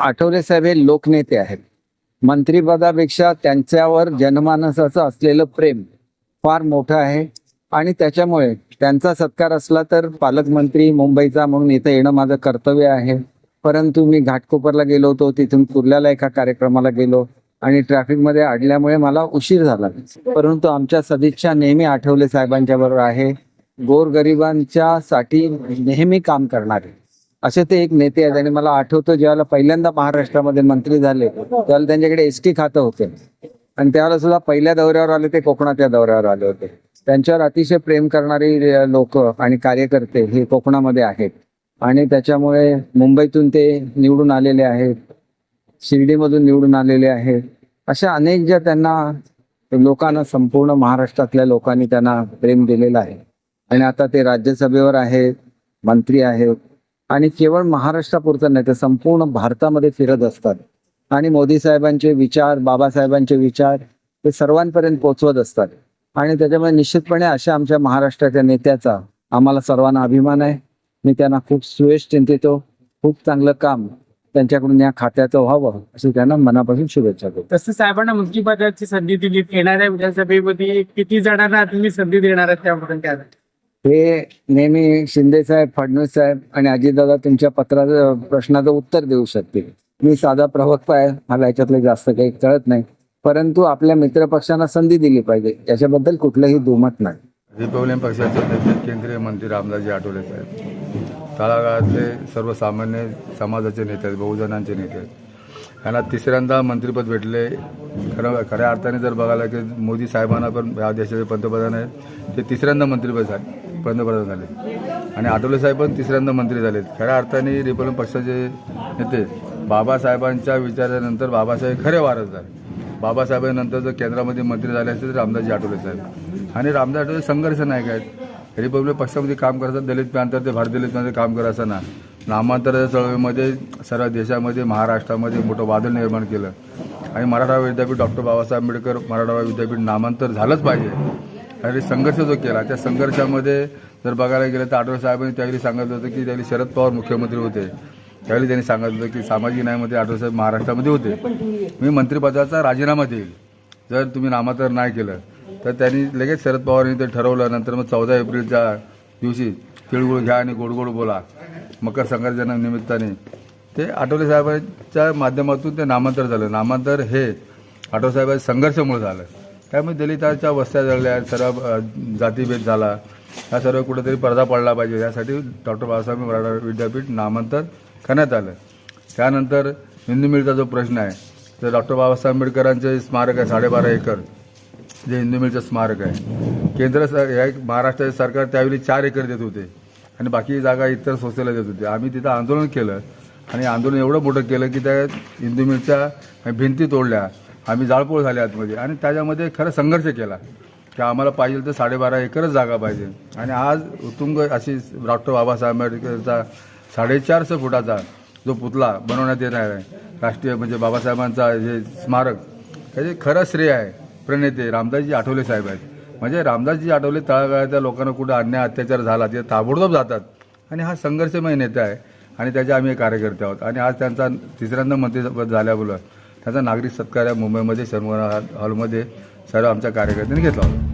आठवले साहेब हे लोकनेते आहेत. मंत्रीपदापेक्षा त्यांच्यावर जनमानसाचं असलेलं प्रेम फार मोठं आहे आणि त्याच्यामुळे त्यांचा सत्कार असला तर पालकमंत्री मुंबईचा म्हणून इथं येणं माझं कर्तव्य आहे. परंतु मी घाटकोपरला गेलो होतो तिथून कुर्ल्याला एका कार्यक्रमाला गेलो आणि ट्रॅफिकमध्ये अडल्यामुळे मला उशीर झाला. परंतु आमच्या सदिच्छा नेहमी आठवले साहेबांच्या बरोबर आहे. गोरगरिबांच्या साठी नेहमी काम करणारे. असे ते एक नेते आहेत आणि मला आठवतं ज्यावेळेला पहिल्यांदा महाराष्ट्रामध्ये मंत्री झाले त्यावेळेला त्यांच्याकडे एस टी खातं होते. आणि त्यावेळेला सुद्धा पहिल्या दौऱ्यावर आले ते कोकणाच्या दौऱ्यावर आले होते. त्यांच्यावर अतिशय प्रेम करणारी लोक आणि कार्यकर्ते हे कोकणामध्ये आहेत. आणि त्याच्यामुळे मुंबईतून ते निवडून आलेले आहेत शिर्डीमधून निवडून आलेले आहेत. अशा अनेक ज्या त्यांना लोकांना संपूर्ण महाराष्ट्रातल्या लोकांनी त्यांना प्रेम दिलेलं आहे. आणि आता ते राज्यसभेवर आहेत मंत्री आहेत. आणि केवळ महाराष्ट्रापुरतं नाही तर संपूर्ण भारतामध्ये फिरत असतात. आणि मोदी साहेबांचे विचार बाबासाहेबांचे विचार ते सर्वांपर्यंत पोहोचवत असतात. आणि त्याच्यामुळे निश्चितपणे अशा आमच्या महाराष्ट्राच्या नेत्याचा आम्हाला सर्वांना अभिमान आहे. मी त्यांना खूप सुयश चिंतितो. खूप चांगलं काम त्यांच्याकडून या खात्याचं व्हावं अशी त्यांना मनापासून शुभेच्छा देतो. तसं साहेबांना मंत्रिपदाची संधी दिली. येणाऱ्या विधानसभेमध्ये किती जणांना तुम्ही संधी देणार आहात त्याबद्दल काय? हे नेहमी शिंदे साहेब फडणवीस साहेब आणि अजितदादा तुमच्या पत्राचं प्रश्नाचं उत्तर देऊ शकतील. मी साधा प्रवक्ता आहे मला याच्यातलं जास्त काही कळत नाही. परंतु आपल्या मित्रपक्षांना संधी दिली पाहिजे. याच्याबद्दल कुठलंही दुमत नाही. रिपब्लिकन पक्षाचे नेते केंद्रीय मंत्री रामदासजी आठवले साहेब. तळागाळातले सर्वसामान्य समाजाचे नेते आहेत बहुजनांचे नेते आहेत. यांना तिसऱ्यांदा मंत्रिपद भेटले. खरं खऱ्या अर्थाने जर बघायला की मोदी साहेबांना पण या देशाचे पंतप्रधान आहेत ते तिसऱ्यांदा मंत्रिपद झाले. पंतप्रधान झाले. आणि आठवले साहेब पण तिसऱ्यांदा मंत्री झालेत. खऱ्या अर्थाने रिपब्लिकन पक्षाचे नेते बाबासाहेबांच्या विचारानंतर बाबासाहेब खरे वारस झाले. बाबासाहेबांनंतर जर केंद्रामध्ये मंत्री झाले असते तर रामदासजी आठवले साहेब. आणि रामदास आठवले संघर्ष नाही आहेत रिपब्लिक पक्षामध्ये काम करतात दलित प्रांतात ते भारत प्रांतात काम करायचं ना नामांतर चळवळीमध्ये सर्व देशामध्ये महाराष्ट्रामध्ये मोठं वादळ निर्माण केलं. आणि मराठा विद्यापीठ डॉक्टर बाबासाहेब आंबेडकर मराठा विद्यापीठ नामांतर झालंच पाहिजे. आणि संघर्ष जो केला त्या संघर्षामध्ये जर बघायला गेलं तर आठवले साहेबांनी त्यावेळी सांगत होतं की त्यावेळी शरद पवार मुख्यमंत्री होते. त्यावेळी त्यांनी सांगितलं होतं की सामाजिक न्यायामध्ये आठवले साहेब महाराष्ट्रामध्ये होते. मी मंत्रिपदाचा राजीनामा देईल. जर तुम्ही नामांतर नाही केलं तर त्यांनी लगेच शरद पवारांनी ते ठरवलं. नंतर मग चौदा एप्रिलच्या दिवशी तिळगुळ घ्या आणि गोड गोड बोला मकर संक्रांतीच्या निमित्ताने. ते आठवले साहेबांच्या माध्यमातून ते नामांतर झालं. नामांतर हे आठवले साहेबांच्या संघर्षामुळे झालं. त्यामुळे दलितांच्या वस्त्या जळल्या सर्व जातीभेद झाला. हा सर्व कुठेतरी पडदा पडला पाहिजे. यासाठी डॉक्टर बाबासाहेब मराठा विद्यापीठ नामांतर करण्यात आलं. त्यानंतर हिंदू मिलचा जो प्रश्न आहे तर डॉक्टर बाबासाहेब आंबेडकरांचे स्मारक आहे साडेबारा एकर जे हिंदू मिलचं स्मारक आहे. केंद्र सर या महाराष्ट्राचे सरकार त्यावेळी चार एकर देत होते आणि बाकी जागा इतर संस्थेला देत होते. आम्ही तिथं आंदोलन केलं आणि आंदोलन एवढं मोठं केलं की त्या हिंदू मिलच्या भिंती तोडल्या. आम्ही जाळपोळ झाले आतमध्ये. आणि त्याच्यामध्ये खरं संघर्ष केला. की आम्हाला पाहिजे तर साडेबारा एकरच जागा पाहिजे. आणि आज उत्तुंग अशी डॉक्टर बाबासाहेब आंबेडकरचा साडेचारशे फुटाचा जो पुतळा बनवण्यात येणार आहे. राष्ट्रीय म्हणजे बाबासाहेबांचा जे स्मारक. त्याचे खरं श्रेय आहे. प्रणेते रामदासजी आठवले साहेब आहेत. म्हणजे रामदासजी आठवले तळागाळातल्या लोकांना कुठं अन्याय अत्याचार झाला ते ताबडतोब जातात. आणि हा संघर्षमय नेता आहे. आणि त्याचे आम्ही एक कार्यकर्ते आहोत. आणि आज त्यांचा तिसऱ्यांदा मंत्री झाल्यामुळं त्याचा नागरिक सत्कार या मुंबईमध्ये शर्मा हॉलमध्ये सर्व आमच्या कार्यकर्त्यांनी घेतला होता.